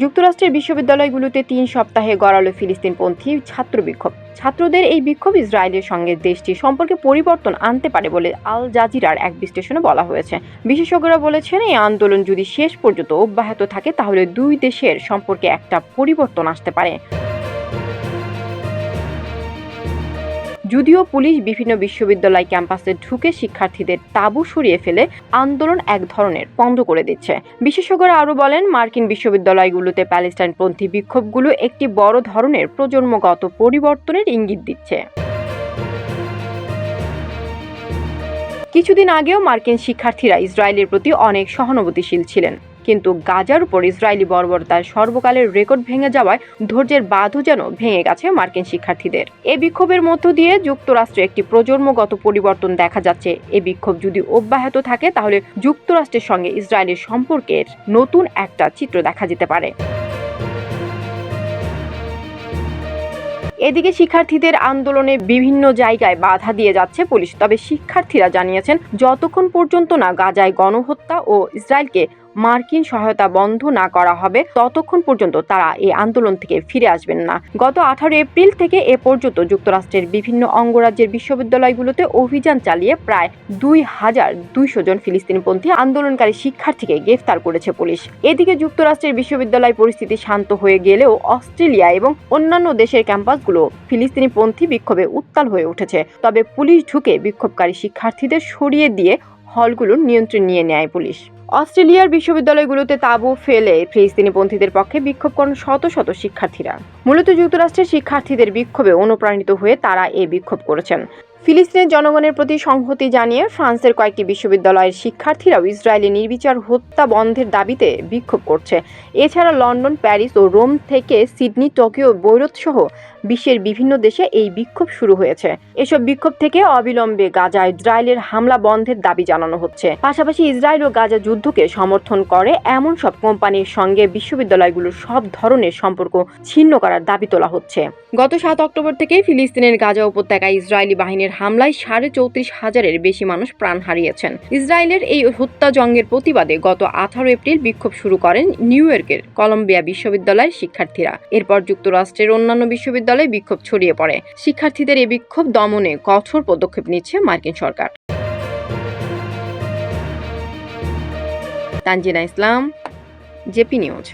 যুক্তরাষ্ট্রের বিশ্ববিদ্যালয়গুলোতে তিন সপ্তাহে গড়ালো ফিলিস্তিনপন্থী ছাত্র বিক্ষোভ ছাত্রদের এই বিক্ষোভ ইসরায়েলের সঙ্গে দেশটির সম্পর্কে পরিবর্তন আনতে পারে বলে আল জাজিরার এক বিশ্লেষণে বলা হয়েছে। বিশেষজ্ঞরা বলেছেন, এই আন্দোলন যদি শেষ পর্যন্ত অব্যাহত থাকে, তাহলে দুই দেশের সম্পর্কে একটা পরিবর্তন আসতে পারে। যদিও পুলিশ বিভিন্ন বিশ্ববিদ্যালয় ক্যাম্পাসে ঢুকে শিক্ষার্থীদের তাঁবু সরিয়ে ফেলে আন্দোলন এক ধরনের বন্ধ করে দিচ্ছে। বিশেষজ্ঞরা আরও বলেন, মার্কিন বিশ্ববিদ্যালয়গুলোতে প্যালেস্টাইনপন্থী বিক্ষোভগুলো একটি বড় ধরনের প্রজন্মগত পরিবর্তনের ইঙ্গিত দিচ্ছে। কিছুদিন আগেও মার্কিন শিক্ষার্থীরা ইসরায়েলের প্রতি অনেক সহানুভূতিশীল ছিলেন। কিন্তু গাজার উপর ইসরায়েলি বর্বরতার সর্বকালের রেকর্ড ভেঙে যাওয়ায় ধৈর্যের বাঁধও যেন ভেঙে গেছে মার্কিন শিক্ষার্থীদের। এ বিক্ষোভের মধ্য দিয়ে যুক্তরাষ্ট্রে একটি প্রজন্মগত পরিবর্তন দেখা যাচ্ছে। এ বিক্ষোভ যদি অব্যাহত থাকে, তাহলে যুক্তরাষ্ট্রের সঙ্গে ইসরায়েলের সম্পর্কের নতুন একটা চিত্র দেখা যেতে পারে। এদিকে শিক্ষার্থীদের আন্দোলনে বিভিন্ন জায়গায় বাধা দিয়ে যাচ্ছে পুলিশ, তবে শিক্ষার্থীরা জানিয়েছেন, যতক্ষণ পর্যন্ত না গাজায় গণহত্যা ও ইসরায়েলকে মার্কিন সহায়তা বন্ধ না করা হবে, ততক্ষণ পর্যন্ত তারা এই আন্দোলন থেকে ফিরে আসবেন না। গত আঠারো এপ্রিল থেকে এ পর্যন্ত যুক্তরাষ্ট্রের বিভিন্ন অঙ্গরাজ্যের বিশ্ববিদ্যালয়গুলোতে অভিযান চালিয়ে প্রায় দুই হাজার দুইশো জন ফিলিস্তিনপন্থী আন্দোলনকারী শিক্ষার্থীকে গ্রেফতার করেছে পুলিশ। এদিকে যুক্তরাষ্ট্রের বিশ্ববিদ্যালয় পরিস্থিতি শান্ত হয়ে গেলেও অস্ট্রেলিয়া এবং অন্যান্য দেশের ক্যাম্পাসগুলো ফিলিস্তিনিপন্থী বিক্ষোভে উত্তাল হয়ে উঠেছে। তবে পুলিশ ঢুকে বিক্ষোভকারী শিক্ষার্থীদের সরিয়ে দিয়ে হলগুলোর নিয়ন্ত্রণ নিয়ে নেয় পুলিশ। অস্ট্রেলিয়ার বিশ্ববিদ্যালয়গুলোতে তাঁবু ফেলে ফিলিস্তিনিপন্থীদের পক্ষে বিক্ষোভ করেন শত শত শিক্ষার্থীরা। মূলত যুক্তরাষ্ট্রের শিক্ষার্থীদের বিক্ষোভে অনুপ্রাণিত হয়ে তারা এই বিক্ষোভ করেছেন। ফিলিস্তিনের জনগণের প্রতি সংহতি জানিয়ে ফ্রান্সের কয়েকটি বিশ্ববিদ্যালয়ের শিক্ষার্থীরাও ইসরায়েলি নির্বিচার হত্যা বন্ধের দাবিতে বিক্ষোভ করছে। এছাড়া লন্ডন, প্যারিস ও রোম থেকে সিডনি, টোকিও, বৈরত সহ বিশ্বের বিভিন্ন দেশে এই বিক্ষোভ শুরু হয়েছে। এসব বিক্ষোভ থেকে অবিলম্বে গাজা ইসরায়েলের হামলা বন্ধের দাবি জানানো হচ্ছে। পাশাপাশি ইসরায়েল ও গাজা যুদ্ধকে সমর্থন করে এমন সব কোম্পানির সঙ্গে বিশ্ববিদ্যালয়গুলোর সব ধরনের সম্পর্ক ছিন্ন করার দাবি তোলা হচ্ছে। গত সাত অক্টোবর থেকে ফিলিস্তিনের গাজা উপত্যকায় ইসরায়েলি বাহিনীর হামলায় সাড়ে চৌত্রিশ হাজারের বেশি মানুষ প্রাণ হারিয়েছেন। ইসরায়েলের এই হত্যাযজ্ঞের প্রতিবাদে গত আঠারো এপ্রিল বিক্ষোভ শুরু করেন নিউ ইয়র্কের কলম্বিয়া বিশ্ববিদ্যালয়ের শিক্ষার্থীরা। এরপর যুক্তরাষ্ট্রের অন্যান্য বিশ্ববিদ্যালয়ে বিক্ষোভ ছড়িয়ে পড়ে। শিক্ষার্থীদের এই বিক্ষোভ দমনে কঠোর পদক্ষেপ নিচ্ছে মার্কিন সরকার। Tanjina Islam, JP news.